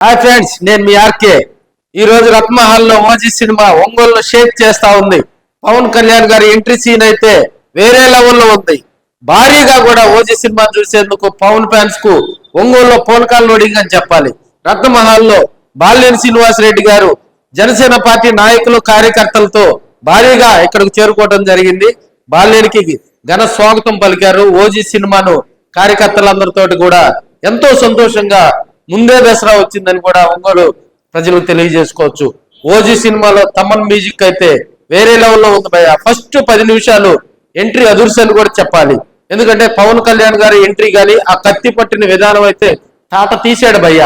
Hi friends నేను మీ RK. ఈ రోజు రత్మహల్లో ఓజీ సినిమా ఒంగోలు షేక్ చేస్తా ఉంది. పవన్ కళ్యాణ్ గారి ఎంట్రీ సీన్ అయితే వేరే లెవెల్లో ఉంది. భారీగా కూడా ఓజీ సినిమా చూసేందుకు పవన్ ఫ్యాన్స్కు ఒంగోలులో పోల్కాల్ లోడింగ్ అని చెప్పాలి. రత్నమహల్లో బాలినేని శ్రీనివాస్ రెడ్డి గారు జనసేన పార్టీ నాయకులు కార్యకర్తలతో భారీగా ఇక్కడికి చేరుకోవడం జరిగింది. బాల్యనికి ఘన స్వాగతం పలికారు ఓజీ సినిమాను కార్యకర్తలందరితో కూడా ఎంతో సంతోషంగా ముందే దసరా వచ్చిందని కూడా ఒంగోలు ప్రజలకు తెలియజేసుకోవచ్చు. ఓజీ సినిమాలో తమన్ మ్యూజిక్ అయితే వేరే లెవెల్లో ఉంది భయ ఫస్ట్ పది నిమిషాలు ఎంట్రీ అదుర్సని కూడా చెప్పాలి. ఎందుకంటే పవన్ కళ్యాణ్ గారి ఎంట్రీ కానీ ఆ కత్తి పట్టిన విధానం అయితే తాట తీసాడు భయ్య.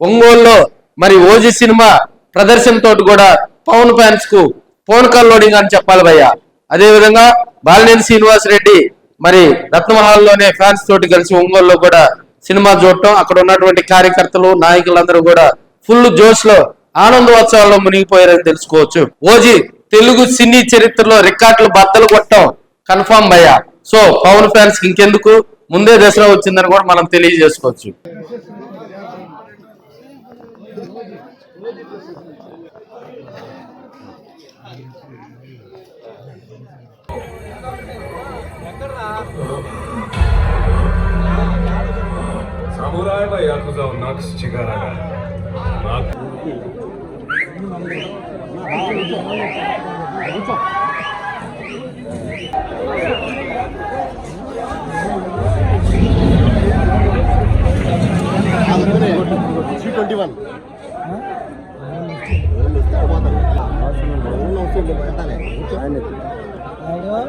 ఒంగోలులో మరి ఓజీ సినిమా ప్రదర్శనతో కూడా పవన్ ఫ్యాన్స్కు ఫోన్ కాల్ లోడింగ్ అని చెప్పాలి భయ్య. అదేవిధంగా బాలినేని శ్రీనివాస్ రెడ్డి మరి రత్నమహల్లోనే ఫ్యాన్స్ తోటి కలిసి ఒంగోలులో కూడా సినిమా చూడటం అక్కడ ఉన్నటువంటి కార్యకర్తలు నాయకులందరూ కూడా ఫుల్ జోష్లో ఆనందోత్సవాల్లో మునిగిపోయారని తెలుసుకోవచ్చు. ఓజీ తెలుగు సినీ చరిత్రలో రికార్డులు బద్దలు కొట్టడం కన్ఫామ్ అయ్యా. సో పవన్ ఫ్యాన్స్ ఇంకెందుకు? ముందే దసరా వచ్చిందని కూడా మనం తెలియజేసుకోవచ్చు. 사 もらえばヤクザをなくす力がまく G21 Halo.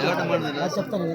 ట్వంటీ వన్ చెప్తాను